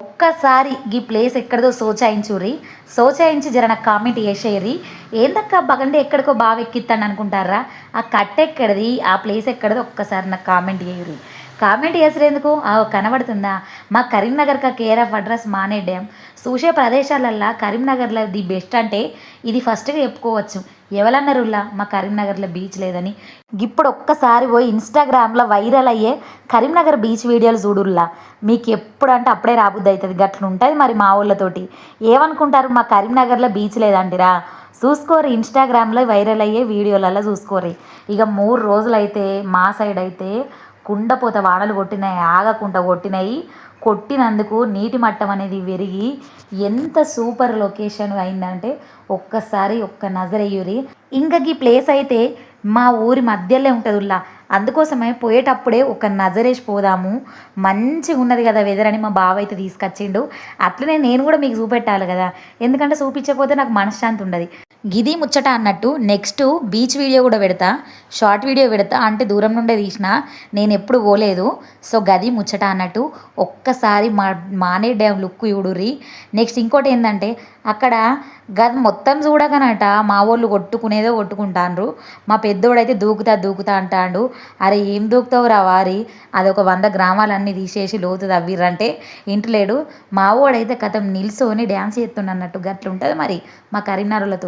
ఒక్కసారి ఈ ప్లేస్ ఎక్కడదో సోచాయించుర్రి సోచాయించి జర నాకు కామెంట్ చేసేయర్రి ఏందక్క బగండి ఎక్కడికో బాగా ఎక్కిస్తాను అనుకుంటారా ఆ కట్ట ఎక్కడిది ఆ ప్లేస్ ఎక్కడదో ఒక్కసారి నాకు కామెంట్ చేయరు కామెంట్ చేసినందుకు ఆ కనబడుతుందా? మా కరీంనగర్ కా care of address Manair dam. చూసే ప్రదేశాలల్లో కరీంనగర్లో ది బెస్ట్ అంటే ఇది ఫస్ట్గా చెప్పుకోవచ్చు. ఎవరన్నారులా మా కరీంనగర్లో బీచ్ లేదని. ఇప్పుడు ఒక్కసారి పోయి ఇన్స్టాగ్రామ్లో వైరల్ అయ్యే కరీంనగర్ బీచ్ వీడియోలు చూడుల్లా. మీకు ఎప్పుడు అంటే అప్పుడే రాబుద్ది అవుతుంది గట్ల ఉంటుంది మరి మా ఊళ్ళతోటి. ఏమనుకుంటారు? మా కరీంనగర్లో బీచ్ లేదంటిరా. చూసుకోరు ఇన్స్టాగ్రామ్లో వైరల్ అయ్యే వీడియోలలో చూసుకోరు ఇక మూడు రోజులైతే మా సైడ్ అయితే కుండపోత వానలు కొట్టినాయి ఆగకుండా కొట్టినాయి. కొట్టినందుకు నీటి మట్టం అనేది పెరిగి ఎంత సూపర్ లొకేషన్ అయిందంటే ఒక్కసారి ఒక్క నజరయ్యూరి ఇంకా ఈ ప్లేస్ అయితే మా ఊరి మధ్యలో ఉంటుంది ఉల్లా. అందుకోసమే పోయేటప్పుడే ఒక నజరేసి పోదాము. మంచిగా ఉన్నది కదా వెదర్ అని మా బావ అయితే తీసుకొచ్చిండు. అట్లనే నేను కూడా మీకు చూపెట్టాలి కదా. ఎందుకంటే చూపించకపోతే నాకు మనశ్శాంతి ఉండదు. గిది ముచ్చట అన్నట్టు నెక్స్ట్ బీచ్ వీడియో కూడా పెడతా. షార్ట్ వీడియో పెడతా. అంటే దూరం నుండే తీసిన. నేను ఎప్పుడు పోలేదు. సో గది ముచ్చట అన్నట్టు ఒక్కసారి మా మానే డ్యామ్ లుక్ చూడుర్రి. నెక్స్ట్ ఇంకోటి ఏంటంటే అక్కడ గది మొత్తం చూడగనట మా వాళ్ళు కొట్టుకునేదో కొట్టుకుంటాండ్రు. మా పెద్దోడైతే దూకుతా దూకుతా అంటాడు. అరే ఏం దూకుతావు రా వారి? అదొక వంద గ్రామాలన్నీ తీసేసి లోతు తవ్విర్రంటే? ఇంటలేడు మా వాడైతే కథం నిల్సోని డ్యాన్స్ చేస్తున్నట్టు గట్లుంటుంది మరి మా కరీంనగర్లతో